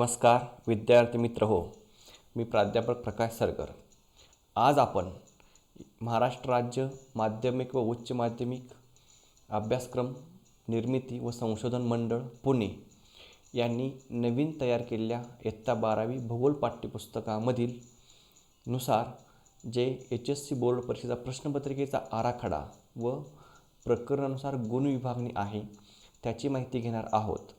नमस्कार विद्यार्थी मित्र हो. मी प्राध्यापक प्रकाश सरगर. आज आपण महाराष्ट्र राज्य माध्यमिक व उच्च माध्यमिक अभ्यासक्रम निर्मिती व संशोधन मंडळ पुणे यांनी नवीन तयार केलेल्या इयत्ता बारावी भूगोल पाठ्यपुस्तकामधील नुसार जे एच एस सी बोर्ड परीक्षेचा प्रश्नपत्रिकेचा आराखडा व प्रकरणानुसार गुण विभागणी आहे त्याची माहिती घेणार आहोत.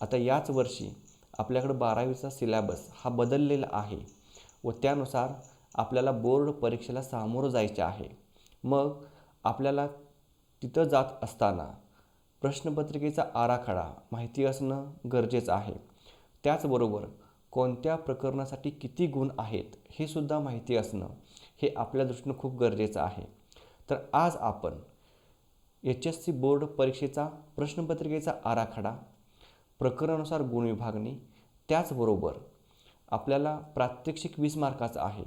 आता याच वर्षी आपल्याकडं बारावीचा सिलॅबस हा बदललेला आहे व त्यानुसार आपल्याला बोर्ड परीक्षेला सामोरं जायचे आहे. मग आपल्याला तिथं जात असताना प्रश्नपत्रिकेचा आराखडा माहिती असणं गरजेचं आहे. त्याचबरोबर कोणत्या प्रकरणासाठी किती गुण आहेत हे सुद्धा माहिती असणं हे आपल्या दृष्टीनं खूप गरजेचं आहे. तर आज आपण एच एस सी बोर्ड परीक्षेचा प्रश्नपत्रिकेचा आराखडा प्रकरणानुसार गुण विभागणी त्याचबरोबर आपल्याला प्रात्यक्षिक वीस मार्काचं आहे.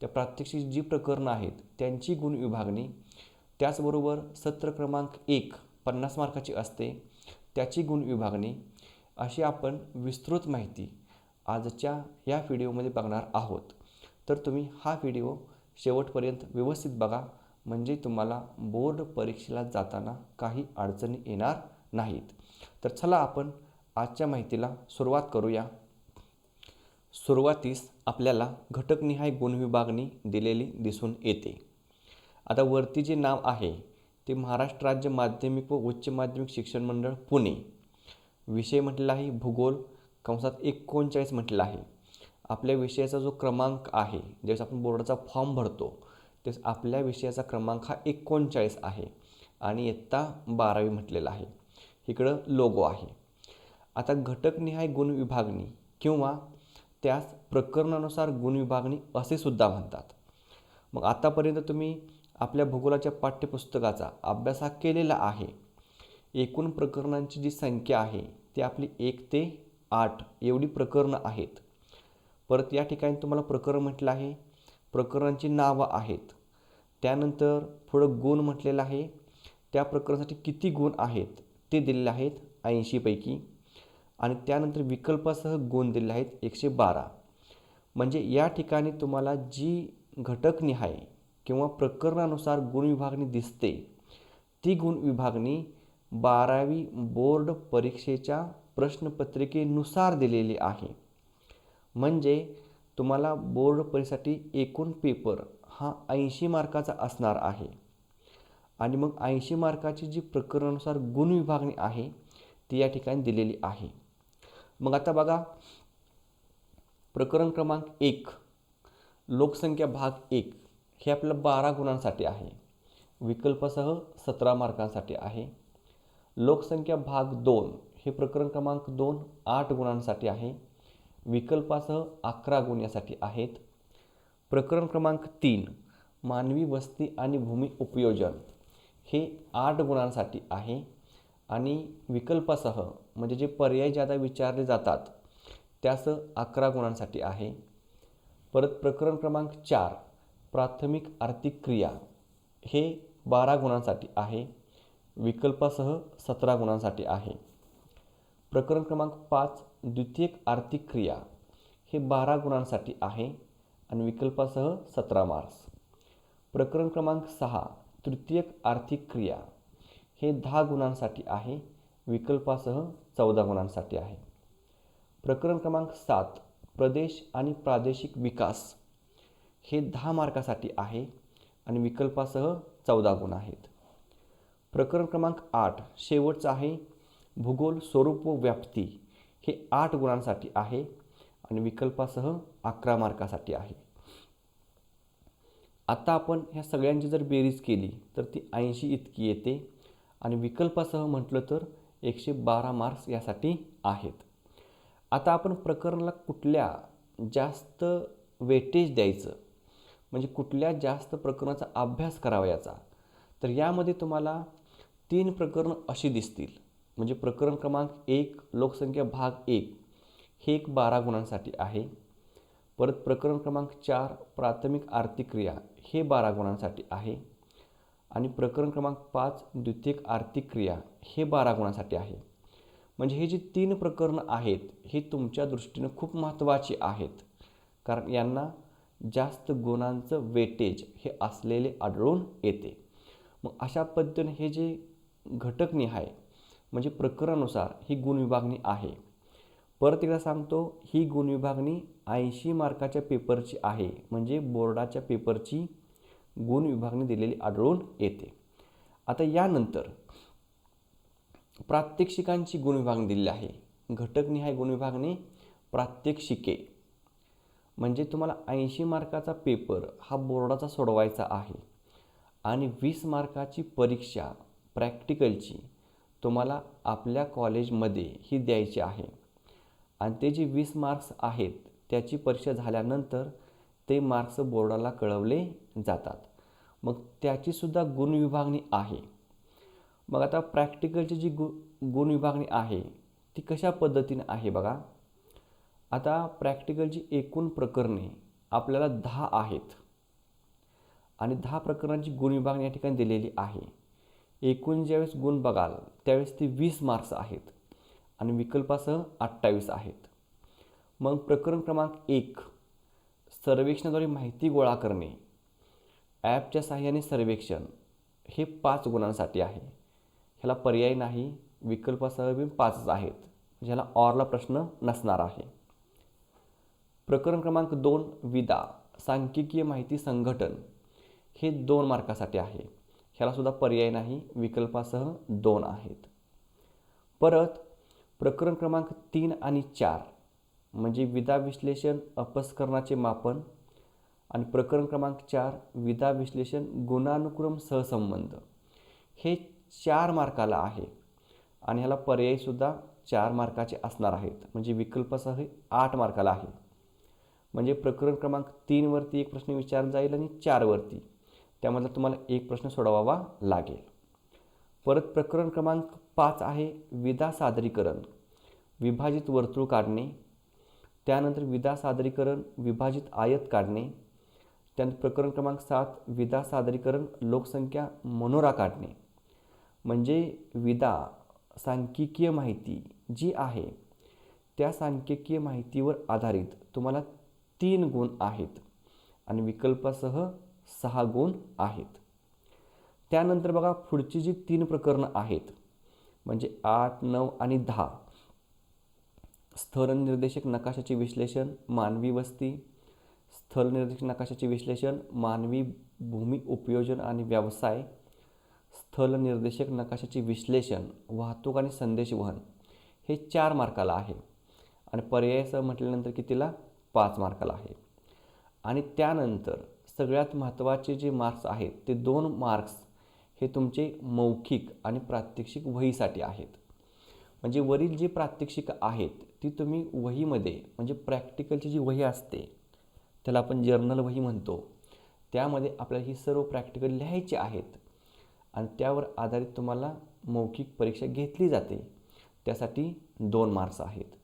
त्या प्रात्यक्षिक जी प्रकरणं आहेत त्यांची गुण विभागणी त्याचबरोबर सत्र क्रमांक एक पन्नास मार्काची असते त्याची गुण विभागणी अशी आपण विस्तृत माहिती आजच्या या व्हिडिओमध्ये बघणार आहोत. तर तुम्ही हा व्हिडिओ शेवटपर्यंत व्यवस्थित बघा म्हणजे तुम्हाला बोर्ड परीक्षेला जाताना काही अडचणी येणार नाहीत. तर चला आपण आजच्या माहितीला सुरुवात करूया. सुरुवातीस आपल्याला घटकनिहाय गुणविभागणी दिलेली दिसून येते. आता वरती जे नाव आहे ते महाराष्ट्र राज्य माध्यमिक व उच्च माध्यमिक शिक्षण मंडळ पुणे. विषय म्हटलेला आहे भूगोल कंसात एकोणचाळीस म्हटलेला आहे. आपल्या विषयाचा जो क्रमांक आहे ज्यावेळेस आपण बोर्डाचा फॉर्म भरतो तेच आपल्या विषयाचा क्रमांक हा एकोणचाळीस आहे आणि इयत्ता बारावी म्हटलेला आहे. इकडं लोगो आहे. आता घटकनिहाय गुण विभागणी किंवा त्यास प्रकरणानुसार गुण विभागणी असे सुद्धा म्हणतात. मग आतापर्यंत तुम्ही आपल्या भूगोलाच्या पाठ्यपुस्तकाचा अभ्यास हा केलेला आहे. एकूण प्रकरणांची जी संख्या आहे ती आपली एक ते आठ एवढी प्रकरणं आहेत. परत या ठिकाणी तुम्हाला प्रकरण म्हटलं आहे प्रकरणांची नावं आहेत. त्यानंतर पुढं गुण म्हटलेलं आहे. त्या प्रकरणासाठी किती गुण आहेत ते दिलेले आहेत ऐंशीपैकी आणि त्यानंतर विकल्पासह गुण दिले आहेत एकशे बारा. म्हणजे या ठिकाणी तुम्हाला जी घटकनिहाय किंवा प्रकरणानुसार गुण विभागणी दिसते ती गुण विभागणी बारावी बोर्ड परीक्षेच्या प्रश्नपत्रिकेनुसार दिलेली आहे. म्हणजे तुम्हाला बोर्ड परीक्षेसाठी एकूण पेपर हा ऐंशी मार्काचा असणार आहे. आणि मग ऐंशी मार्काची जी प्रकरणानुसार गुण विभागणी आहे ती या ठिकाणी दिलेली आहे. मग आता बघा प्रकरण क्रमांक एक लोकसंख्या भाग एक हे आपलं बारा गुणांसाठी आहे. विकल्पासह सतरा मार्कांसाठी आहे. लोकसंख्या भाग दोन हे प्रकरण क्रमांक दोन आठ गुणांसाठी आहे. विकल्पासह अकरा गुण यासाठी आहेत. प्रकरण क्रमांक तीन मानवी वस्ती आणि भूमी उपयोजन हे आठ गुणांसाठी आहे. आणि विकल्पासह म्हणजे जे पर्याय ज्यादा विचारले जातात त्यास अकरा गुणांसाठी आहे. परत प्रकरण क्रमांक चार प्राथमिक आर्थिक क्रिया. हे बारा गुणांसाठी आहे. विकल्पासह सतरा गुणांसाठी आहे. प्रकरण क्रमांक पाच द्वितीयक आर्थिक क्रिया. हे बारा गुणांसाठी आहे आणि विकल्पासह सतरा मार्क्स प्रकरण क्रमांक सहा तृतीयक आर्थिक क्रिया. हे दहा गुणांसाठी आहे विकल्पासह चौदा गुणांसाठी आहे. प्रकरण क्रमांक सात प्रदेश आणि प्रादेशिक विकास. हे दहा मार्कासाठी आहे आणि विकल्पासह चौदा गुण आहेत. प्रकरण क्रमांक आठ शेवटचं आहे भूगोल स्वरूप व व्याप्ती. हे आठ गुणांसाठी आहे आणि विकल्पासह अकरा मार्कासाठी आहे. आता आपण ह्या सगळ्यांची जर बेरीज केली तर ती ऐंशी इतकी येते. आणि विकल्पासह म्हटलं तर एकशे बारा मार्क्स यासाठी आहेत. आता आपण प्रकरणाला कुठल्या जास्त वेटेज द्यायचं? म्हणजे कुठल्या जास्त प्रकरणाचा अभ्यास करावा याचा? तर यामध्ये तुम्हाला तीन प्रकरणं अशी दिसतील. म्हणजे प्रकरण क्रमांक एक लोकसंख्या भाग एक हे एक बारा गुणांसाठी आहे. परत प्रकरण क्रमांक चार प्राथमिक आर्थिक क्रिया हे बारा गुणांसाठी आहे. आणि प्रकरण क्रमांक पाच द्वितीयक आर्थिक क्रिया हे बारा गुणांसाठी आहे. म्हणजे हे जी तीन प्रकरणं आहेत हे तुमच्या दृष्टीनं खूप महत्त्वाची आहेत. कारण यांना जास्त गुणांचं वेटेज हे असलेले आढळून येते. मग अशा पद्धतीने हे जे घटकनिहाय म्हणजे प्रकरणानुसार ही गुणविभागणी आहे. परत एकदा सांगतो ही गुणविभागणी ऐंशी मार्काच्या पेपरची आहे. म्हणजे बोर्डाच्या पेपरची गुणविभागणी दिलेली आढळून येते. आता यानंतर प्रात्यक्षिकांची गुणविभागणी दिलेली आहे. घटकनिहाय गुणविभागणी प्रात्यक्षिके. म्हणजे तुम्हाला ऐंशी मार्काचा पेपर हा बोर्डाचा सोडवायचा आहे आणि वीस मार्काची परीक्षा प्रॅक्टिकलची तुम्हाला आपल्या कॉलेजमध्ये ही द्यायची आहे. आणि ते जे वीस मार्क्स आहेत त्याची परीक्षा झाल्यानंतर ते मार्क्स बोर्डाला कळवले जातात. मग त्याचीसुद्धा गुणविभागणी आहे. मग आता प्रॅक्टिकलची जी गु गुणविभागणी आहे ती कशा पद्धतीने आहे बघा. आता प्रॅक्टिकलची एकूण प्रकरणे आपल्याला दहा आहेत. आणि दहा प्रकरणांची गुणविभागणी या ठिकाणी दिलेली आहे. एकूण ज्यावेळेस गुण बघाल त्यावेळेस ते वीस मार्क्स आहेत. आणि विकल्पासह अठ्ठावीस आहेत. मग प्रकरण क्रमांक एक. सर्वेक्षणाद्वारे माहिती गोळा करणे. ॲपच्या साहाय्याने सर्वेक्षण हे पाच गुणांसाठी आहे. ह्याला पर्याय नाही विकल्पासह बी पाचच आहेत. ज्याला ऑरला प्रश्न नसणार आहे. प्रकरण क्रमांक दोन विदा सांख्यिकीय माहिती संघटन हे दोन मार्कासाठी आहे. ह्यालासुद्धा पर्याय नाही विकल्पासह दोन आहेत. परत प्रकरण क्रमांक तीन आणि चार म्हणजे विदा विश्लेषण अपस्करणाचे मापन आणि प्रकरण क्रमांक चार विदा विश्लेषण गुणानुक्रम सहसंबंध. हे चार मार्काला आहे आणि ह्याला पर्यायसुद्धा चार मार्काचे असणार आहेत. म्हणजे विकल्पसह हे आठ मार्काला आहे. म्हणजे प्रकरण क्रमांक तीनवरती एक प्रश्न विचारला जाईल आणि चारवरती त्यामधला तुम्हाला एक प्रश्न सोडवावा लागेल. परत प्रकरण क्रमांक पाच आहे विदा सादरीकरण. विभाजित वर्तुळ काढणे त्यानंतर विदा सादरीकरण विभाजित आयत काढणे. त्यानंतर प्रकरण क्रमांक सात विदा सादरीकरण लोकसंख्या मनोरा काढणे. म्हणजे विदा सांख्यिकीय माहिती जी आहे त्या सांख्यिकीय माहितीवर आधारित तुम्हाला तीन गुण आहेत आणि विकल्पासह सहा गुण आहेत. त्यानंतर बघा पुढची जी तीन प्रकरणं आहेत म्हणजे आठ नऊ आणि दहा. स्थलनिर्देशक नकाशाचे विश्लेषण मानवी वस्ती. स्थलनिर्देशक नकाशाचे विश्लेषण मानवी भूमी उपयोजन आणि व्यवसाय. स्थलनिर्देशक नकाशाचे विश्लेषण वाहतूक आणि संदेशवहन हे चार मार्काला आहे. आणि पर्यायासह म्हटल्यानंतर कितीला? पाच मार्काला आहे. आणि त्यानंतर सगळ्यात महत्त्वाचे जे मार्क्स आहेत ते दोन मार्क्स हे तुमचे मौखिक आणि प्रात्यक्षिक वहीसाठी आहेत. म्हणजे वरील जी प्रात्यक्षिक आहेत ती तुम्ही वहीमध्ये म्हणजे प्रॅक्टिकलची जी वही असते त्याला आपण जर्नल वही म्हणतो. त्यामध्ये आपल्याला ही सर्व प्रॅक्टिकल लिहायची आहेत. आणि त्यावर आधारित तुम्हाला मौखिक परीक्षा घेतली जाते. त्यासाठी दोन मार्क्स आहेत.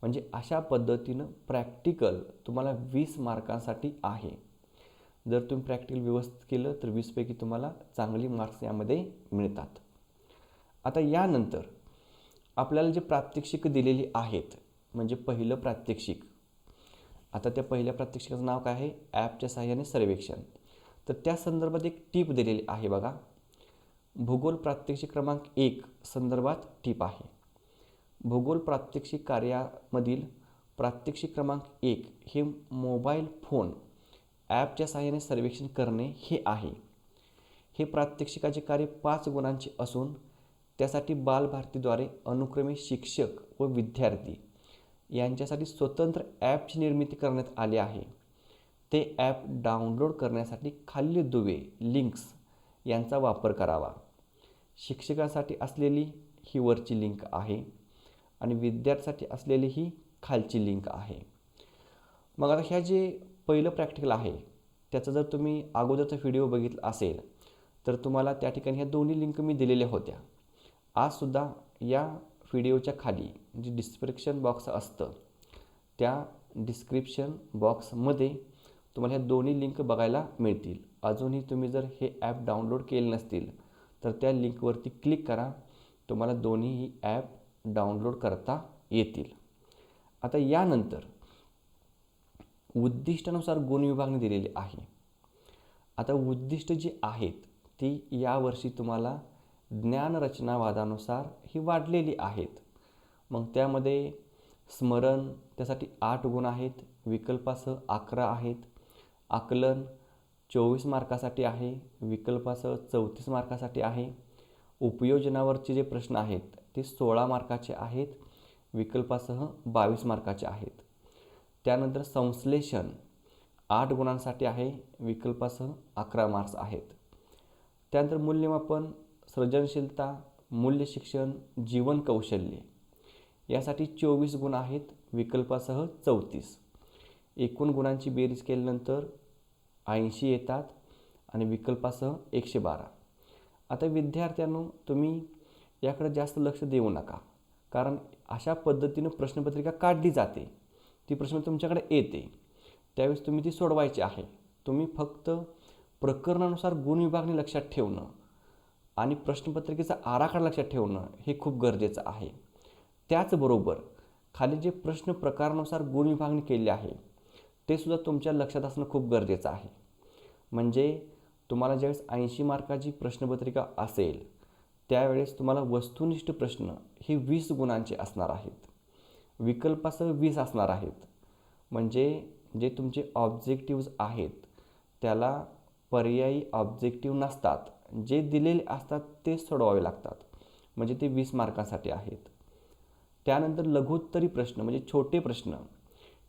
म्हणजे अशा पद्धतीनं प्रॅक्टिकल तुम्हाला वीस मार्कांसाठी आहे. जर तुम्ही प्रॅक्टिकल व्यवस्थित केलं तर वीसपैकी तुम्हाला चांगली मार्क्स यामध्ये मिळतात. आता यानंतर आपल्याला जे प्रात्यक्षिक दिलेली आहेत म्हणजे पहिलं प्रात्यक्षिक. आता त्या पहिल्या प्रात्यक्षिकाचं नाव काय आहे? ॲपच्या साहाय्याने सर्वेक्षण. तर त्या संदर्भात एक टीप दिलेली आहे बघा. भूगोल प्रात्यक्षिक क्रमांक एक संदर्भात टीप आहे. भूगोल प्रात्यक्षिक कार्यामधील प्रात्यक्षिक क्रमांक एक हे मोबाईल फोन ॲपच्या साहाय्याने सर्वेक्षण करणे हे आहे. हे प्रात्यक्षिकाचे कार्य पाच गुणांचे असून त्यासाठी बालभारतीद्वारे अनुक्रमे शिक्षक व विद्यार्थी यांच्यासाठी स्वतंत्र ॲपची निर्मिती करण्यात आली आहे. ते ॲप डाउनलोड करण्यासाठी खालील दुवे लिंक्स यांचा वापर करावा. शिक्षकासाठी असलेली ही वरची लिंक आहे आणि विद्यार्थ्यासाठी असलेली ही खालची लिंक आहे. मग आता ह्या जे पहिलं प्रॅक्टिकल आहे त्याचा जर तुम्ही अगोदरचा व्हिडिओ बघितला असेल तर तुम्हाला त्या ठिकाणी ह्या दोन्ही लिंक मी दिलेल्या होत्या. आजसुद्धा या व्हिडिओच्या खाली जे डिस्क्रिप्शन बॉक्स असतं त्या डिस्क्रिप्शन बॉक्समध्ये तुम्हाला ह्या दोन्ही लिंक बघायला मिळतील. अजूनही तुम्ही जर हे ॲप डाउनलोड केले नसतील तर त्या लिंकवरती क्लिक करा. तुम्हाला दोन्हीही ॲप डाउनलोड करता येतील. आता यानंतर उद्दिष्टानुसार गुण विभागणी दिलेली आहे. आता उद्दिष्ट जी आहेत ती यावर्षी तुम्हाला ज्ञानरचनावादानुसार ही वाढलेली आहेत. मग त्यामध्ये स्मरण त्यासाठी आठ गुण आहेत विकल्पासह अकरा आहेत. आकलन चोवीस मार्कासाठी आहे विकल्पासह चौतीस मार्कासाठी आहे. उपयोजनावरचे जे प्रश्न आहेत ते सोळा मार्काचे आहेत विकल्पासह बावीस मार्काचे आहेत. त्यानंतर संश्लेषण आठ गुणांसाठी आहे विकल्पासह अकरा मार्क्स आहेत. त्यानंतर मूल्यमापन सृजनशीलता मूल्य शिक्षण जीवन कौशल्य. यासाठी चोवीस गुण आहेत विकल्पासह चौतीस. एकूण गुणांची बेरीज केल्यानंतर ऐंशी येतात आणि विकल्पासह एकशे बारा. आता विद्यार्थ्यांनो तुम्ही याकडे जास्त लक्ष देऊ नका कारण अशा पद्धतीनं प्रश्नपत्रिका काढली जाते. ती प्रश्न तुमच्याकडे येते. त्यावेळेस तुम्ही ती सोडवायची आहे. तुम्ही फक्त प्रकरणानुसार गुण विभागणी लक्षात ठेवणं आणि प्रश्नपत्रिकेचा आराखडा लक्षात ठेवणं हे खूप गरजेचं आहे. त्याचबरोबर खाली जे प्रश्न प्रकारानुसार गुण विभागणी केली आहे ते सुद्धा तुमच्या लक्षात असणं खूप गरजेचं आहे. म्हणजे तुम्हाला ज्यावेळेस ऐंशी मार्काची प्रश्नपत्रिका असेल त्यावेळेस तुम्हाला वस्तुनिष्ठ प्रश्न हे वीस गुणांचे असणार आहेत. विकल्पासह वीस असणार आहेत. म्हणजे जे तुमचे ऑब्जेक्टिव्ज आहेत त्याला पर्यायी ऑब्जेक्टिव्ह नसतात. जे दिलेले असतात तेच सोडवावे लागतात. म्हणजे ते वीस मार्कांसाठी आहेत. त्यानंतर लघुत्तरी प्रश्न म्हणजे छोटे प्रश्न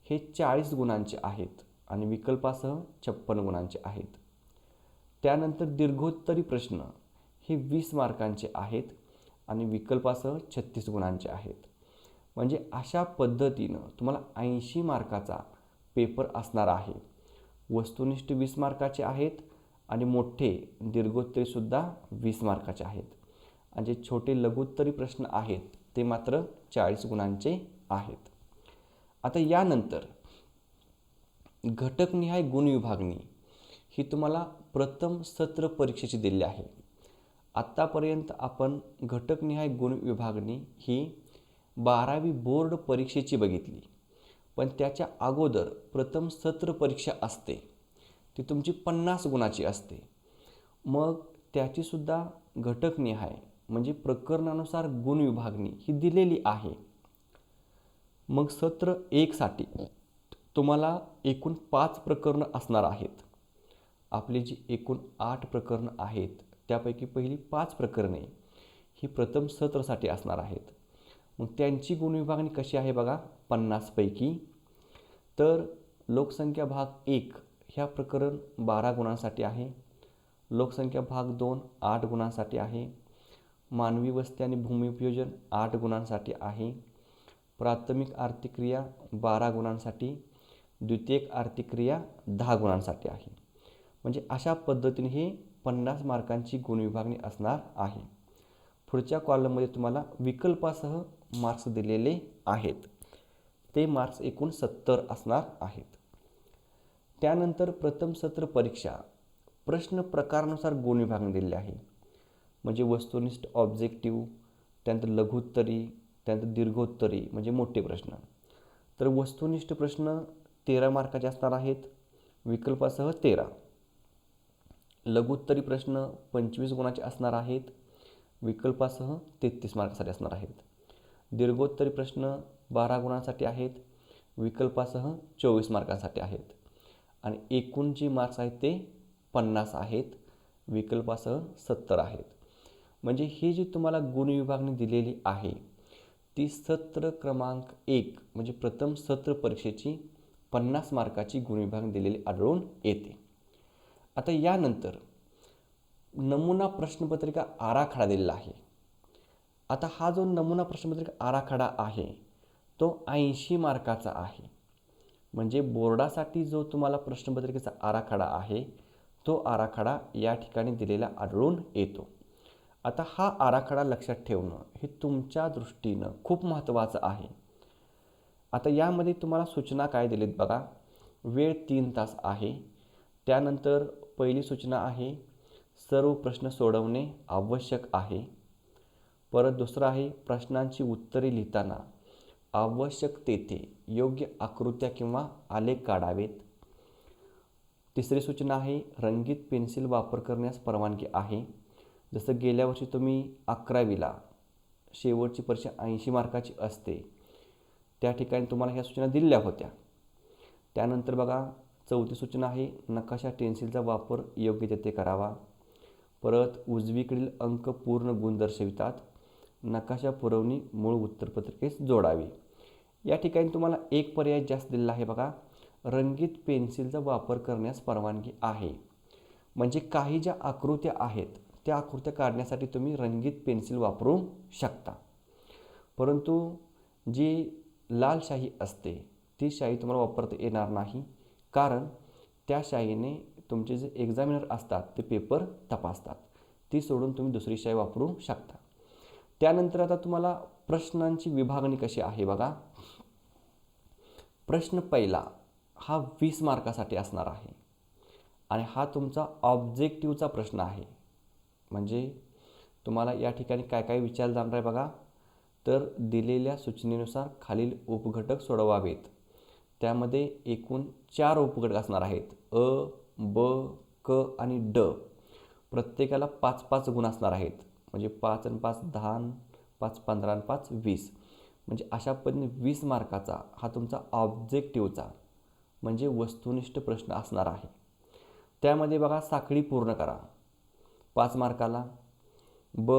हे चाळीस गुणांचे आहेत आणि विकल्पासह छप्पन गुणांचे आहेत. त्यानंतर दीर्घोत्तरी प्रश्न हे वीस मार्कांचे आहेत आणि विकल्पासह छत्तीस गुणांचे आहेत. म्हणजे अशा पद्धतीनं तुम्हाला ऐंशी मार्काचा पेपर असणार आहे. वस्तुनिष्ठ वीस मार्काचे आहेत आणि मोठे दीर्घोत्तरीसुद्धा वीस मार्काचे आहेत. आणि जे छोटे लघुत्तरी प्रश्न आहेत ते मात्र चाळीस गुणांचे आहेत. आता यानंतर घटकनिहाय गुण विभागणी ही तुम्हाला प्रथम सत्र परीक्षेची दिली आहे. आत्तापर्यंत आपण घटकनिहाय गुण विभागणी ही बारावी बोर्ड परीक्षेची बघितली. पण त्याच्या अगोदर प्रथम सत्र परीक्षा असते. ती तुमची पन्नास गुणाची असते. मग त्याचीसुद्धा घटकनिहाय म्हणजे प्रकरणानुसार गुण विभागणी ही दिलेली आहे. मग सत्र एकसाठी तुम्हाला एकूण पाच प्रकरणं असणार आहेत. आपली जी एकूण आठ प्रकरणं आहेत त्यापैकी पहिली पाच प्रकरणे ही प्रथम सत्रासाठी असणार आहेत. मग त्यांची गुण विभागणी कशी आहे बघा पन्नासपैकी तर लोकसंख्या भाग एक ह्या प्रकरण बारा गुणांसाठी आहे. लोकसंख्या भाग दोन आठ गुणांसाठी आहे. मानवी वस्ती आणि भूमिपयोजन आठ गुणांसाठी आहे. प्राथमिक आर्थिक क्रिया बारा गुणांसाठी द्वितीयक आर्थिक क्रिया दहा गुणांसाठी आहे. म्हणजे अशा पद्धतीने ही पन्नास मार्कांची गुणविभागणी असणार आहे. पुढच्या कॉलममध्ये तुम्हाला विकल्पासह मार्क्स दिलेले आहेत. ते मार्क्स एकूण सत्तर असणार आहेत. त्यानंतर प्रथम सत्र परीक्षा. प्रश्न प्रकारानुसार गुणविभागणी दिलेली आहे. म्हणजे वस्तुनिष्ठ ऑब्जेक्टिव्ह त्यानंतर लघुत्तरी त्यानंतर दीर्घोत्तरी म्हणजे मोठे प्रश्न. तर वस्तुनिष्ठ प्रश्न तेरा मार्काचे असणार आहेत विकल्पासह तेरा. लघुत्तरी प्रश्न पंचवीस गुणाचे असणार आहेत विकल्पासह तेहतीस मार्कासाठी असणार आहेत. दीर्घोत्तरी प्रश्न बारा गुणांसाठी आहेत विकल्पासह चोवीस मार्कांसाठी आहेत. आणि एकूण जी मार्क्स आहेत ते पन्नास आहेत विकल्पासह सत्तर आहेत. म्हणजे ही जी तुम्हाला गुणविभागणी दिलेली आहे ती सत्र क्रमांक एक म्हणजे प्रथम सत्र परीक्षेची पन्नास मार्काची गुणविभाग दिलेली आढळून येते. आता यानंतर नमुना प्रश्नपत्रिका आराखडा दिलेला आहे. आता हा जो नमुना प्रश्नपत्रिका आराखडा आहे तो ऐंशी मार्काचा आहे. म्हणजे बोर्डासाठी जो तुम्हाला प्रश्नपत्रिकेचा आराखडा आहे तो आराखडा या ठिकाणी दिलेला आढळून येतो. आता हा आराखडा लक्षात ठेवणं हे तुमच्या दृष्टीनं खूप महत्त्वाचं आहे. आता यामध्ये तुम्हाला सूचना काय दिलीत बघा. वेळ तीन तास आहे. त्यानंतर पहिली सूचना आहे सर्व प्रश्न सोडवणे आवश्यक आहे. परत दुसरं आहे प्रश्नांची उत्तरे लिहिताना आवश्यक तेथे योग्य आकृत्या किंवा आलेख काढावेत. तिसरी सूचना आहे रंगीत पेन्सिल वापर करण्यास परवानगी आहे. जसं गेल्या वर्षी तुम्ही अकरावीला शेवटची परीक्षा ऐंशी मार्काची असते. त्या ठिकाणी तुम्हाला ह्या सूचना दिल्या होत्या. त्यानंतर बघा चौथी सूचना आहे नकाशा पेन्सिलचा वापर योग्य तेथे करावा. परत उजवीकडील अंक पूर्ण गुण दर्शवितात. नकाशा पुरवणी मूळ उत्तरपत्रिकेस जोडावी. या ठिकाणी तुम्हाला एक पर्याय जास्त दिलेला आहे बघा. रंगीत पेन्सिलचा वापर करण्यास परवानगी आहे. म्हणजे काही ज्या आकृत्या आहेत त्या आकृत्या काढण्यासाठी तुम्ही रंगीत पेन्सिल वापरू शकता. परंतु जी लाल शाही असते ती शाई तुम्हाला वापरता येणार नाही. कारण त्या शाईने तुमचे जे एक्झामिनर असतात ते पेपर तपासतात. ती सोडून तुम्ही दुसरी शाई वापरू शकता. त्यानंतर आता तुम्हाला प्रश्नांची विभागणी कशी आहे बघा. प्रश्न पहिला हा वीस मार्कासाठी असणार आहे. आणि हा तुमचा ऑब्जेक्टिव्हचा प्रश्न आहे. म्हणजे तुम्हाला या ठिकाणी काय काय विचारलं जाणार आहे बघा. तर दिलेल्या सूचनेनुसार खालील उपघटक सोडवावेत. त्यामध्ये एकूण चार उपघटक असणार आहेत. अ ब क आणि ड. प्रत्येकाला पाच पाच गुण असणार आहेत. म्हणजे पाच आणि पाच दहा आणि पाच पंधरा आणि पाच वीस. म्हणजे अशा पद्धतीने वीस मार्काचा हा तुमचा ऑब्जेक्टिव्हचा म्हणजे वस्तुनिष्ठ प्रश्न असणार आहे. त्यामध्ये बघा साखळी पूर्ण करा. पाच मार्काला. ब.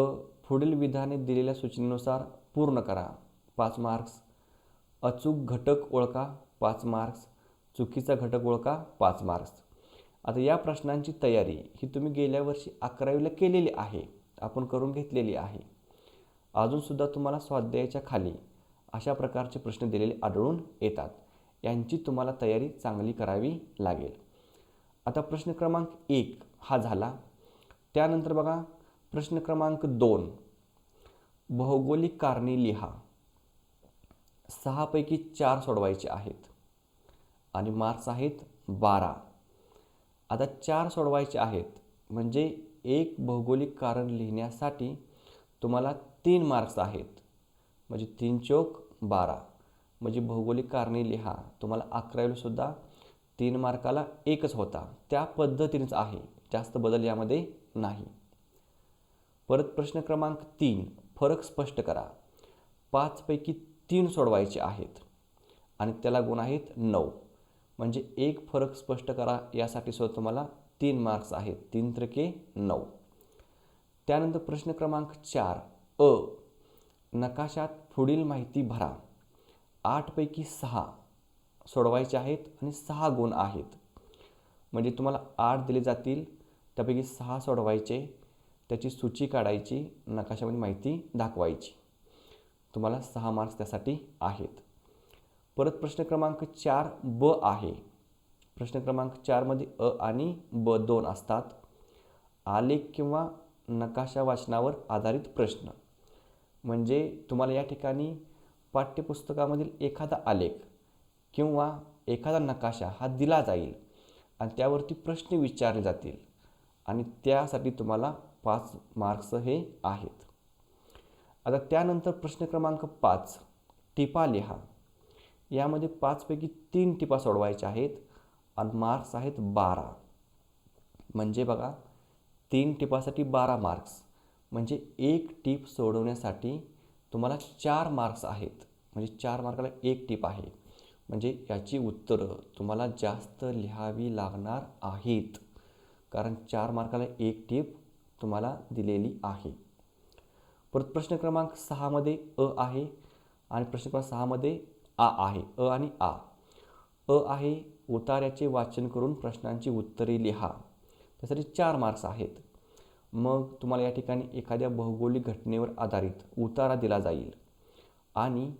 पुढील विधाने दिलेल्या सूचनेनुसार पूर्ण करा. पाच मार्क्स. अचूक घटक ओळखा पाच मार्क्स. चुकीचा घटक ओळखा पाच मार्क्स. आता या प्रश्नांची तयारी ही तुम्ही गेल्या वर्षी अकरावीला केलेली आहे. आपण करून घेतलेली आहे. अजूनसुद्धा तुम्हाला स्वाध्यायाच्या खाली अशा प्रकारचे प्रश्न दिलेले आढळून येतात. यांची तुम्हाला तयारी चांगली करावी लागेल. आता प्रश्न क्रमांक एक हा झाला. त्यानंतर बघा प्रश्न क्रमांक दोन. भौगोलिक कारणे लिहा. सहापैकी चार सोडवायचे आहेत आणि मार्क्स आहेत बारा. आता चार सोडवायचे आहेत म्हणजे एक भौगोलिक कारण लिहिण्यासाठी तुम्हाला तीन मार्क्स आहेत. म्हणजे तीन चौक बारा. म्हणजे भौगोलिक कारणे लिहा. तुम्हाला अकरावीलासुद्धा तीन मार्काला एकच होता. त्या पद्धतीनेच आहे. जास्त बदल यामध्ये नाही. परत प्रश्न क्रमांक तीन. फरक स्पष्ट करा. पाचपैकी तीन सोडवायचे आहेत आणि त्याला गुण आहेत नऊ. म्हणजे एक फरक स्पष्ट करा यासाठी सुद्धा तुम्हाला तीन मार्क्स आहेत. तीन त्रिके नऊ. त्यानंतर प्रश्न क्रमांक चार. अ. नकाशात पुढील माहिती भरा. आठपैकी सहा सोडवायचे आहेत आणि सहा गुण आहेत. म्हणजे तुम्हाला आठ दिले जातील त्यापैकी सहा सोडवायचे त्याची सूची काढायची नकाशामध्ये माहिती दाखवायची. तुम्हाला सहा मार्क्स त्यासाठी आहेत. परत प्रश्न क्रमांक चार ब आहे. प्रश्न क्रमांक चारमध्ये अ आणि ब दोन असतात. आलेख किंवा नकाशा वाचनावर आधारित प्रश्न. म्हणजे तुम्हाला या ठिकाणी पाठ्यपुस्तकामधील एखादा आलेख किंवा एखादा नकाशा हा दिला जाईल आणि त्यावरती प्रश्न विचारले जातील. आणि त्यासाठी तुम्हाला पाच मार्क्स हे आहेत. आता त्यानंतर प्रश्न क्रमांक पाच टिपा लिहा. यामध्ये पाचपैकी तीन टिपा सोडवायच्या आहेत आणि मार्क्स आहेत बारा. म्हणजे बघा तीन टिपासाठी बारा मार्क्स. म्हणजे एक टीप सोडवण्यासाठी तुम्हाला चार मार्क्स आहेत. म्हणजे चार मार्काला एक टीप आहे. म्हणजे याची उत्तरं तुम्हाला जास्त लिहावी लागणार आहेत. कारण चार मार्काला एक टीप तुम्हाला दिलेली आहे. परत प्रश्न क्रमांक सहामध्ये अ आहे आणि प्रश्न क्रमांक सहामध्ये आ आहे. अ आणि आ. अ आहे उतार्याचे वाचन करून प्रश्नांची उत्तरे लिहा. त्यासाठी चार मार्क्स आहेत. मग तुम्हाला या ठिकाणी एखाद्या भौगोलिक घटनेवर आधारित उतारा दिला जाईल आणि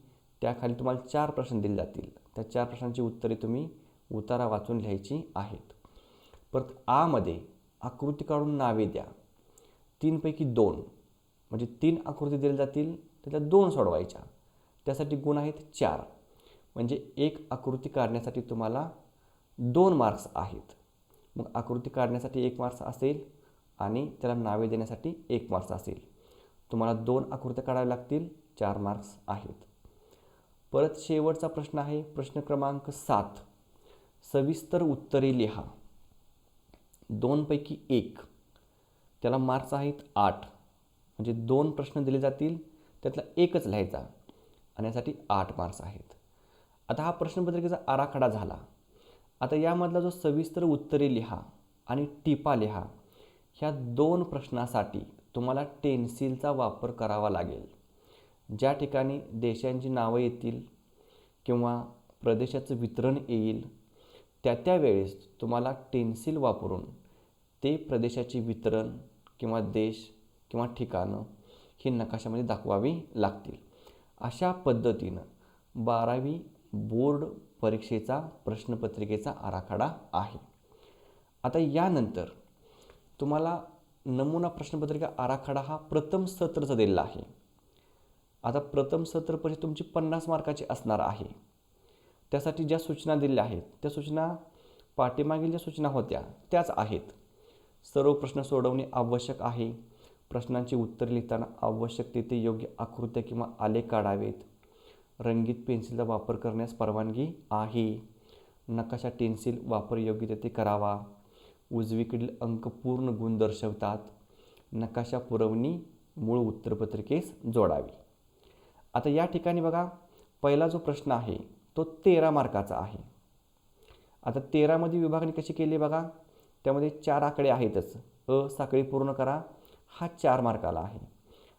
त्याखाली तुम्हाला चार प्रश्न दिले जातील. त्या चार प्रश्नांची उत्तरे तुम्ही उतारा वाचून लिहायची आहेत. परत आमध्ये आकृती काढून नावे द्या. तीनपैकी दोन म्हणजे तीन आकृती दिल्या जातील त्यातल्या दोन सोडवायच्या. त्यासाठी गुण आहेत चार. म्हणजे एक आकृती काढण्यासाठी तुम्हाला दोन मार्क्स आहेत. मग आकृती काढण्यासाठी एक मार्क्स असेल आणि त्याला नावे देण्यासाठी एक मार्क्स असेल. तुम्हाला दोन आकृत्या काढाव्या लागतील चार मार्क्स आहेत. परत शेवटचा प्रश्न आहे प्रश्न क्रमांक सात. सविस्तर उत्तरे लिहा. दोनपैकी एक. त्याला मार्क्स आहेत आठ. म्हणजे दोन प्रश्न दिले जातील त्यातला एकच लिहायचा आणि यासाठी आठ मार्क्स आहेत. आता हा प्रश्नपत्रिकेचा आराखडा झाला. आता यामधला जो सविस्तर उत्तरे लिहा आणि टिपा लिहा ह्या दोन प्रश्नासाठी तुम्हाला टेन्सिलचा वापर करावा लागेल. ज्या ठिकाणी देशांची नावं येतील किंवा प्रदेशाचं वितरण येईल त्या त्या वेळेस तुम्हाला टेन्सिल वापरून ते प्रदेशाचे वितरण किंवा देश किंवा ठिकाणं ही नकाशामध्ये दाखवावी लागतील. अशा पद्धतीनं बारावी बोर्ड परीक्षेचा प्रश्नपत्रिकेचा आराखडा आहे. आता यानंतर तुम्हाला नमुना प्रश्नपत्रिका आराखडा हा प्रथम सत्रचा दिलेला आहे. आता प्रथम सत्र परीक्षा तुमची पन्नास मार्काची असणार आहे. त्यासाठी ज्या सूचना दिलेल्या आहेत त्या सूचना पाठीमागील ज्या सूचना होत्या त्याच आहेत. सर्व प्रश्न सोडवणे आवश्यक आहे. प्रश्नांची उत्तरे लिहिताना आवश्यक तेथे योग्य आकृत्या किंवा आलेख काढावेत. रंगीत पेन्सिलचा वापर करण्यास परवानगी आहे. नकाशा टेन्सिल वापर योग्य तेथे करावा. उजवीकडील अंक पूर्ण गुण दर्शवतात. नकाशा पुरवणी मूळ उत्तरपत्रिकेस जोडावी. आता या ठिकाणी बघा पहिला जो प्रश्न आहे तो तेरा मार्काचा आहे. आता तेरामध्ये विभागणी कशी केली बघा. त्यामध्ये चार आकडे आहेतच. अ साखळी पूर्ण करा. हा चार मार्काला आहे.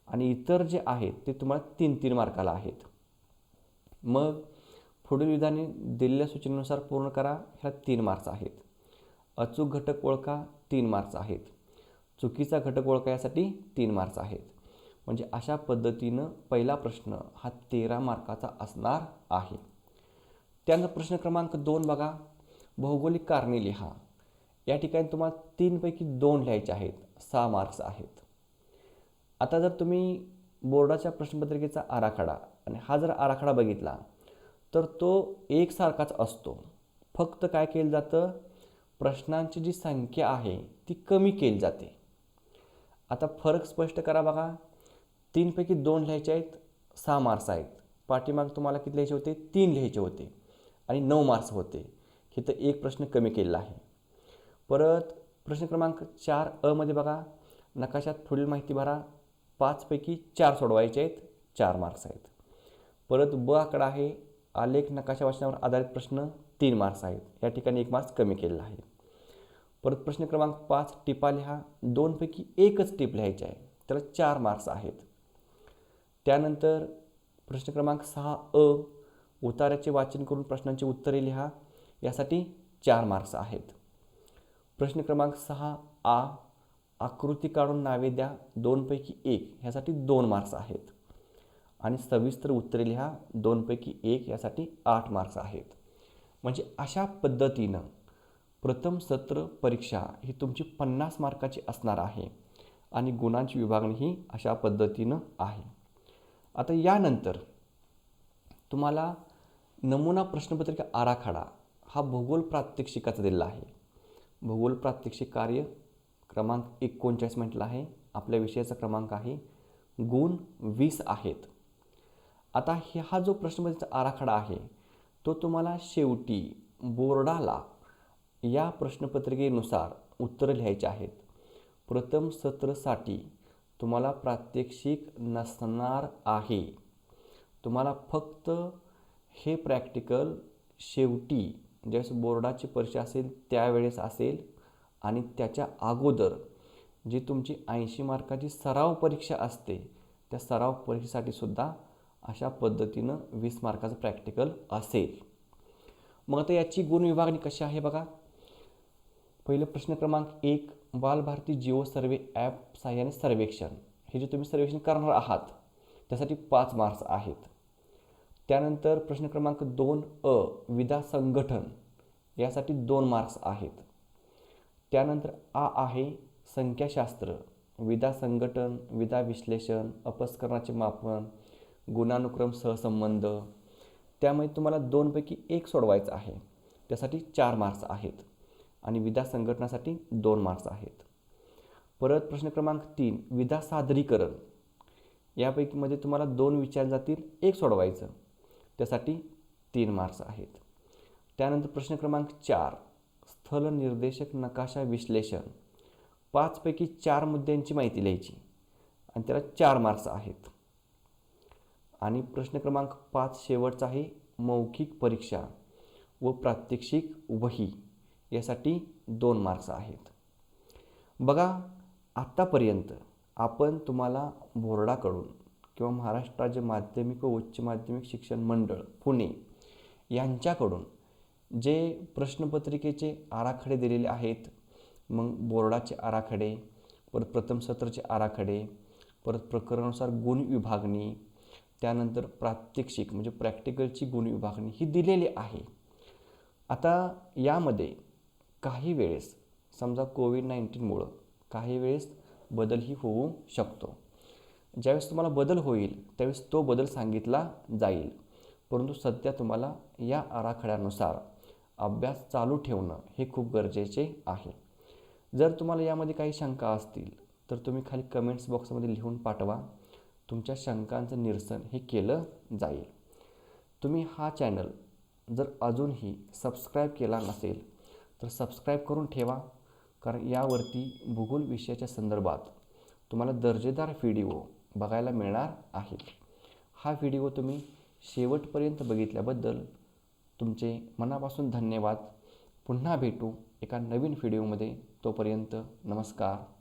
आणि इतर जे आहेत ते तुम्हाला तीन तीन मार्काला आहेत. मग पुढील विधाने दिलेल्या सूचनेनुसार पूर्ण करा. ह्याला तीन मार्क्स आहेत. अचूक घटक ओळखा तीन मार्क्स आहेत. चुकीचा घटक ओळखा यासाठी तीन मार्क्स आहेत. म्हणजे अशा पद्धतीनं पहिला प्रश्न हा तेरा मार्काचा असणार आहे. त्यानंतर प्रश्न क्रमांक दोन बघा. भौगोलिक कारणे लिहा. या ठिकाणी तुम्हाला तीनपैकी दोन लिहायचे आहेत. सहा मार्क्स आहेत. आता जर तुम्ही बोर्डाच्या प्रश्नपत्रिकेचा आराखडा आणि हा जर आराखडा बघितला तर तो एकसारखाच असतो. फक्त काय केलं जातं? प्रश्नांची जी संख्या आहे ती कमी केली जाते. आता फरक स्पष्ट करा बघा. तीनपैकी दोन लिहायचे आहेत सहा मार्क्स आहेत. पाठीमाग तुम्हाला किती लिहायचे होते? तीन लिहायचे होते. आणि नऊ मार्क्स होते. इथं एक प्रश्न कमी केलेला आहे. परत प्रश्न क्रमांक चार अमध्ये बघा. नकाशात पुढील माहिती भरा. पाचपैकी चार सोडवायचे आहेत. चार मार्क्स आहेत. परत ब आकडा आहे. आलेख नकाशा वाचनावर आधारित प्रश्न तीन मार्क्स आहेत. या ठिकाणी एक मार्क्स कमी केलेला आहे. परत प्रश्न क्रमांक पाच टिपा लिहा. दोनपैकी एकच टिप लिहायची आहे. त्याला चार मार्क्स आहेत. त्यानंतर प्रश्न क्रमांक सहा अ उतार्याचे वाचन करून प्रश्नांची उत्तरे लिहा. यासाठी चार मार्क्स आहेत. प्रश्न क्रमांक सहा आ आकृती काढून नावे द्या. दोनपैकी एक ह्यासाठी दोन मार्क्स आहेत. आणि सविस्तर उत्तरे लिहा. दोनपैकी एक यासाठी आठ मार्क्स आहेत. म्हणजे अशा पद्धतीनं प्रथम सत्र परीक्षा ही तुमची पन्नास मार्काची असणार आहे. आणि गुणांची विभागणी ही अशा पद्धतीनं आहे. आता यानंतर तुम्हाला नमुना प्रश्नपत्रिका आराखडा हा भूगोल प्रात्यक्षिकाचा दिलेला आहे. भूगोल प्रात्यक्षिक कार्य क्रमांक एकोणचाळीस म्हटलं आहे. आपल्या विषयाचा क्रमांक आहे गुण वीस आहेत. आता हे हा जो प्रश्नपत्रिकेचा आराखडा आहे तो तुम्हाला शेवटी बोर्डाला या प्रश्नपत्रिकेनुसार उत्तरं लिहायची आहेत. प्रथम सत्रसाठी तुम्हाला प्रात्यक्षिक नसणार आहे. तुम्हाला फक्त हे प्रॅक्टिकल शेवटी ज्यावेळेस बोर्डाची परीक्षा असेल त्यावेळेस असेल आणि त्याच्या अगोदर जी तुमची ऐंशी मार्काची सराव परीक्षा असते त्या सराव परीक्षेसाठी सुद्धा अशा पद्धतीनं वीस मार्काचं प्रॅक्टिकल असेल. मग आता याची गुण विभागणी कशी आहे बघा. पहिलं प्रश्न क्रमांक एक बालभारती जिओ सर्वे ॲप सहाय्याने सर्वेक्षण. हे जे तुम्ही सर्वेक्षण करणार आहात त्यासाठी पाच मार्क्स आहेत. त्यानंतर प्रश्न क्रमांक दोन अ विदा संघटन यासाठी दोन मार्क्स आहेत. त्यानंतर आ आहे संख्याशास्त्र. विदा संघटन विदा विश्लेषण अपस्करणाचे मापन गुणानुक्रम सहसंबंध. त्यामुळे तुम्हाला दोनपैकी एक सोडवायचं आहे. त्यासाठी चार मार्क्स आहेत. आणि विदा संघटनासाठी दोन मार्क्स आहेत. परत प्रश्न क्रमांक तीन विदा सादरीकरण यापैकीमध्ये तुम्हाला दोन विचार जातील एक सोडवायचं. त्यासाठी तीन मार्क्स आहेत. त्यानंतर प्रश्न क्रमांक चार स्थल निर्देशक नकाशा विश्लेषण. पाचपैकी चार मुद्द्यांची माहिती लिहायची आणि त्याला चार मार्क्स आहेत. आणि प्रश्न क्रमांक पाच शेवटचा आहे मौखिक परीक्षा व प्रात्यक्षिक वही यासाठी दोन मार्क्स आहेत. बघा आत्तापर्यंत आपण तुम्हाला बोर्डाकडून किंवा महाराष्ट्र राज्य माध्यमिक व उच्च माध्यमिक शिक्षण मंडळ पुणे यांच्याकडून जे प्रश्नपत्रिकेचे आराखडे दिलेले आहेत मग बोर्डाचे आराखडे परत प्रथम सत्राचे आराखडे परत प्रकरणानुसार गुण विभागणी त्यानंतर प्रात्यक्षिक म्हणजे प्रॅक्टिकलची गुण विभागणी ही दिलेली आहे. आता यामध्ये काही वेळेस समजा कोविड नाईन्टीनमुळं काही वेळेस बदलही होऊ शकतो. ज्यावेळेस तुम्हाला बदल होईल त्यावेळेस तो बदल सांगितला जाईल. परंतु सध्या तुम्हाला या आराखड्यानुसार अभ्यास चालू ठेवणं हे खूप गरजेचे आहे. जर तुम्हाला यामध्ये काही शंका असतील तर तुम्ही खाली कमेंट्स बॉक्समध्ये लिहून पाठवा. तुमच्या शंकांचं निरसन हे केलं जाईल. तुम्ही हा चॅनल जर अजूनही सबस्क्राईब केला नसेल तर सबस्क्राईब करून ठेवा. कारण यावरती भूगोल विषयाच्या संदर्भात तुम्हाला दर्जेदार व्हिडिओ बघायला मिळणार आहे. हा व्हिडिओ तुम्ही शेवटपर्यंत बघितल्याबद्दल तुमचे मनापासून धन्यवाद. पुन्हा भेटू एका नवीन व्हिडिओमध्ये. तोपर्यंत नमस्कार.